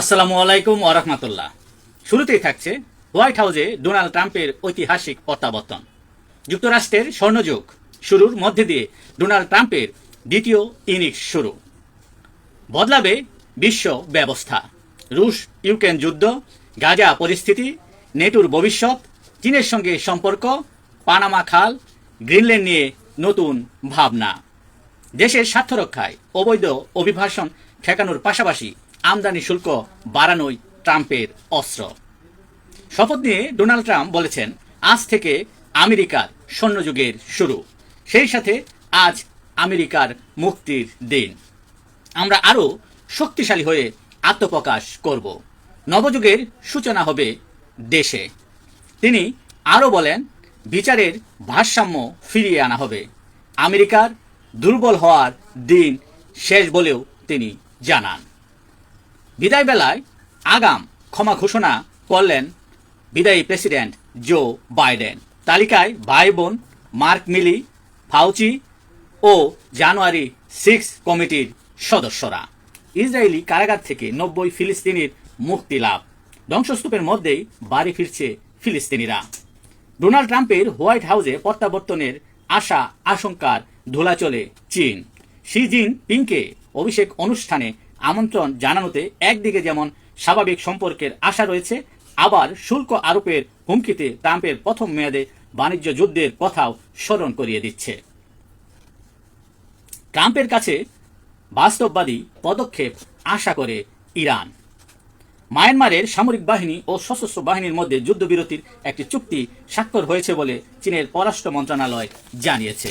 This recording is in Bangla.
আসসালামু আলাইকুম ওরহমতুল্লাহ শুরুতেই থাকছে হোয়াইট হাউসে ডোনাল্ড ট্রাম্পের ঐতিহাসিক প্রত্যাবর্তন। যুক্তরাষ্ট্রের স্বর্ণযুগ শুরুর মধ্যে দিয়ে ডোনাল্ড ট্রাম্পের দ্বিতীয় ইনিংস শুরু। বদলাবে বিশ্ব ব্যবস্থা। রুশ ইউক্রেন যুদ্ধ, গাজা পরিস্থিতি, নেটোর ভবিষ্যৎ, চীনের সঙ্গে সম্পর্ক, পানামা খাল, গ্রিনল্যান্ড নিয়ে নতুন ভাবনা। দেশের স্বার্থ রক্ষায় অবৈধ অভিবাসন ঠেকানোর পাশাপাশি আমদানি শুল্ক বাড়ানোই ট্রাম্পের অস্ত্র। শপথ নিয়ে ডোনাল্ড ট্রাম্প বলেছেন, আজ থেকে আমেরিকার স্বর্ণযুগের শুরু। সেই সাথে আজ আমেরিকার মুক্তির দিন। আমরা আরও শক্তিশালী হয়ে আত্মপ্রকাশ করব। নবযুগের সূচনা হবে দেশে। তিনি আরও বলেন, বিচারের ভারসাম্য ফিরিয়ে আনা হবে। আমেরিকার দুর্বল হওয়ার দিন শেষ বলেও তিনি জানান। বিদায় বেলায় আগাম ক্ষমা ঘোষণা করলেন বিদায়ী প্রেসিডেন্ট জো বাইডেন। তালিকায় ভাই বোন মার্ক মিলি, ফাউচি ও জানুয়ারি সিক্স কমিটির সদস্যরা। ইসরায়েলি কারাগার থেকে নব্বই ফিলিস্তিনির মুক্তি লাভ। ধ্বংসস্তূপের মধ্যেই বাড়ি ফিরছে ফিলিস্তিনিরা। ডোনাল্ড ট্রাম্পের হোয়াইট হাউসে প্রত্যাবর্তনের আশা আশঙ্কার ধুলাচলে চীন। শি জিন পিংকে অভিষেক অনুষ্ঠানে আমন্ত্রণ জানানোতে একদিকে যেমন স্বাভাবিক সম্পর্কের আশা রয়েছে, আবার শুল্ক আরোপের হুমকিতে ট্রাম্পের প্রথম মেয়াদে বাণিজ্য যুদ্ধের কথাও স্মরণ করিয়ে দিচ্ছে। ট্রাম্পের কাছে বাস্তববাদী পদক্ষেপ আশা করে ইরান। মায়ানমারের সামরিক বাহিনী ও সশস্ত্র বাহিনীর মধ্যে যুদ্ধবিরতির একটি চুক্তি স্বাক্ষর হয়েছে বলে চীনের পররাষ্ট্র মন্ত্রণালয় জানিয়েছে।